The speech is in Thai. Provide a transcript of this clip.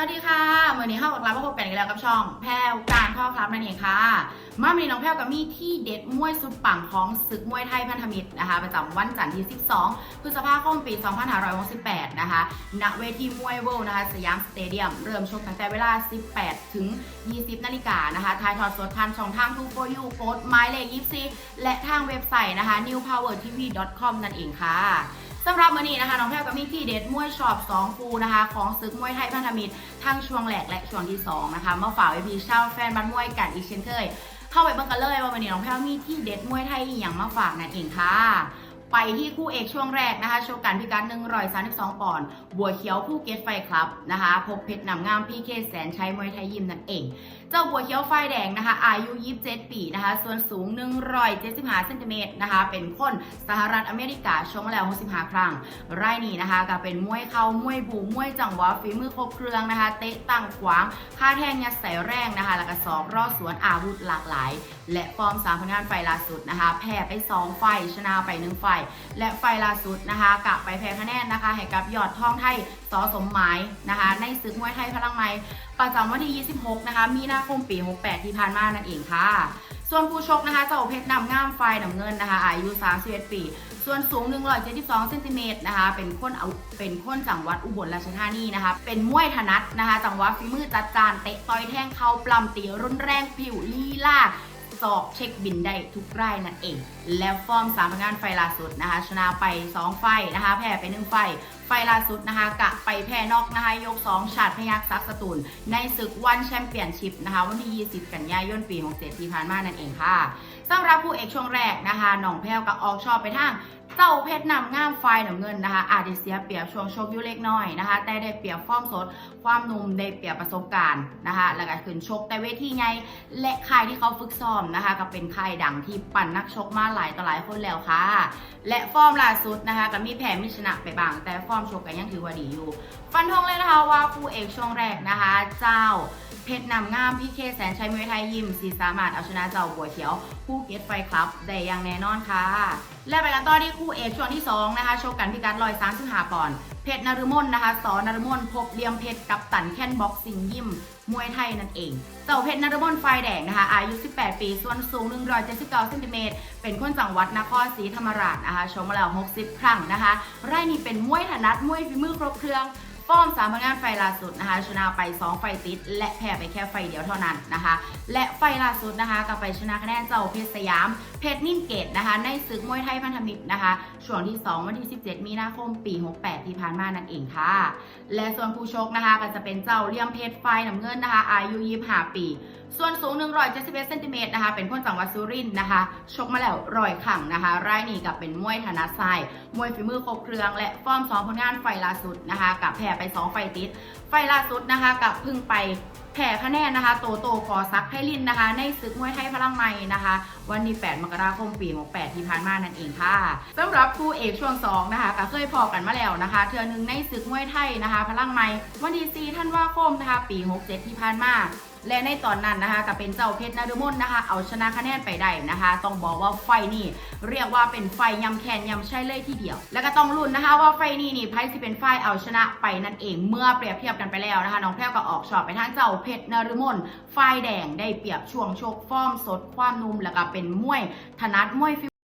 วัสดีค่ะเมื่อนี้เข้ากับร้านมาพบกันอีกแล้วกับช่อง แพรวการข้อครับนั่นเองค่ะมาวันนี้น้องแพรวกับมี่ที่เด็ดมวยสุดปังของศึกมวยไทยพันธมิตรนะคะประจำวันจันทร์ที่ 12 พฤษภาคมปี 2568 นะคะณเวทีมวยเวิลด์นะคะสยามสเตเดียม เริ่มชกตั้งแต่เวลา 18 ถึง 20 นาฬิกานะคะทายทอดสดผ่านช่องทางทูโฟยูโกดไม้เลข24และทางเว็บไซต์นะคะ newpowertv.com นั่นเองค่ะ สำหรับวันนี้นะคะ น้องแพรวกับมีที่เด็ดมวยชอบ2คู่นะคะ ของศึกมวยไทยพันธมิตรทั้งช่วงแรกและช่วงที่ 2 นะคะ มาฝากไว้พี่ชาแฟนบ้านมวยกันอีกเช่นเคย เข้าไปเบิ่งกันเลยว่าวันนี้น้องแพรวมีที่เด็ดมวยไทยอย่างมาฝากนั่นเองค่ะไปที่คู่เอกช่วงแรกนะคะโชว์กันพิกัด132ปอนด์บัวเขียวผู้เกตไฟคลับนะคะ พบเพชรนำงามพี่เคแสนชัยมวยไทยยิมนั่นเองเจ้าบัวเขียวไฟแดงนะคะ อายุ 27 ปีนะคะ ส่วนสูง 175เซนติเมตรนะคะ เป็นคนสหรัฐอเมริกาชกมาแล้ว65 ครั้ง รายนี้นะคะก็เป็นมวยเข่ามวยบูมวยจังหวะฝีมือครบเครื่องนะคะ เตะตั้งขวางค่าแทงยัดใส่แรงนะคะ แล้วก็สอบรอดสวนอาวุธหลากหลาย และฟอร์มสามผลงานไฟล่าสุดนะคะ แพ้ไป 2 ไฟ ชนะไป 1 ไฟ และไฟล่าสุดนะคะกลับไปแพ้คะแนนนะคะ ให้กับยอดทองไทยสอสมหมายนะคะ ในศึกมวยไทยพลังไม้ประจำวันที่ 26 นะคะ มีนาคมปี 68 ที่ผ่านมานั่นเองค่ะ ส่วนผู้ชกนะคะ เจ้าเพชรนำง่ามไฟนำเงินนะคะ อายุ 31 ปี ส่วนสูง 172เซนติเมตรนะคะ เป็นคนเอาเป็นคนจังหวัดอุบลราชธานีนะคะ เป็นมวยถนัดนะคะ จังหวะฝีมือจัดจานเตะต่อยแทงเข่าปล้ำตีรุนแรงผิวลีลาสอบเช็คบินได้ทุกรายนั่นเอง แล้วฟอร์มสามงานไฟล่าสุดนะคะ ชนะไป 2 ไฟนะคะ แพ้ไป 1 ไฟ ไฟล่าสุดนะคะกะไปแพ้นอกนะคะยก 2 ชาติพยักซักสตูลในศึกวันแชมเปี้ยนชิพนะคะวันที่ 20 กันยายนปี 67 ที่ผ่านมานั่นเองค่ะสำหรับผู้เอกช่วงแรกนะคะน้องแพ้วกับออกชอบไปทาง เจ้าเพชรนำง่ามไฟน้ำเงินนะคะ อาจจะเสียเปรียบช่วงชกยุเล็กน้อยนะคะ แต่ได้เปรียบฟอร์มสด ความนุ่มได้เปรียบประสบการณ์นะคะ แล้วก็ขึ้นชกแต่เวทีไงและค่ายที่เขาฝึกซ้อมนะคะ ก็เป็นค่ายดังที่ปั่นนักชกมาหลายต่อหลายคนแล้วค่ะ และฟอร์มล่าสุดนะคะก็มีแพ้มีชนะไปบ้าง แต่ฟอร์มชกก็ยังถือว่าดีอยู่ ฟันธงเลยนะคะว่าคู่เอกช่วงแรกนะคะ เจ้า เพชรนำงามพี่เคแสนชัยมวยไทยยิมสีสามารถเอาชนะเจ้าบัวเขียวผู้เกตไฟคลับได้อย่างแน่นอนค่ะ และไปกันต่อที่คู่เอกช่วงที่ 2 นะคะโชว์กันพิกัดลอย3 5ปอนเพชรนฤมลนะคะสอนฤมลพบเลียมเพชรกับตันแคนบ็อกซิ่งยิมมวยไทยนั่นเอง เจ้าเพชรนฤมลไฟแดงนะคะ อายุ 18 ปี ส่วนสูง 179เซนติเมตร เป็นคนจังหวัดนครศรีธรรมราชนะคะชกมาแล้ว 60 ครั้งนะคะไร่นี้เป็นมวยถนัดมวยฝีมือครบเครื่อง ฟอร์มสามผลงานไฟล่าสุดนะคะชนะไป 2 ไฟติด และแพ้ไปแค่ไฟเดียวเท่านั้นนะคะ และไฟล่าสุดนะคะก็ไปชนะคะแนนเจ้าเพชรสยาม เพชรนิ่มเกตนะคะ ในศึกมวยไทยพันธมิตรนะคะ ช่วงที่ 2 วันที่ 17 มีนาคมปี 68 ที่ผ่านมานั่นเองค่ะ และส่วนผู้ชกนะคะก็จะเป็นเจ้าเลี่ยมเพชรไฟน้ำเงินนะคะ อายุ25ปี ส่วนสูง 171เซนติเมตรนะคะ เป็นคนจังหวัดสุรินทร์นะคะ ชกมาแล้วร้อยขังนะคะรายนี้กับเป็นมวยธนาทรายมวยฝีมือครบเครื่อง และฟอร์มสองผลงานไฟล่าสุดนะคะกับแพ้ไป 2 ไฟติด ไฟล่าสุดนะคะกับพึ่งไป แพ้คะแนนนะคะ โตโตกอซักไพลินนะคะ ในศึกมวยไทยพลังใหม่นะคะ วันที่ 8 มกราคม ปี 68 ที่ผ่านมานั่นเองค่ะสำหรับคู่เอกช่วง 2 นะคะก็เคยพอกันมาแล้วนะคะ เทือหนึงในศึกมวยไทยนะคะ พลังใหม่ วันที่4ธันวาคมนะคะ ปี 67 ที่ผ่านมาและในตอนนั้นนะคะก็เป็นเจ้าเพชรนฤมลนะคะ เอาชนะคะแนนไปได้นะคะ ต้องบอกว่าไฟนี่เรียกว่าเป็นไฟยำแคนยำใช่เลยทีเดียว แล้วก็ต้องลุ้นนะคะ ว่าไฟนี่นี่ไพ่สิเป็นไฟเอาชนะไปนั่นเอง เมื่อเปรียบเทียบกันไปแล้วนะคะน้องแพรวก็ออกชอบไปทางเจ้าเพชรนฤมลไฟแดงได้เปรียบช่วงโชคฟอร์มสดความนุ่มแล้วก็เป็นมวยถนัดมวย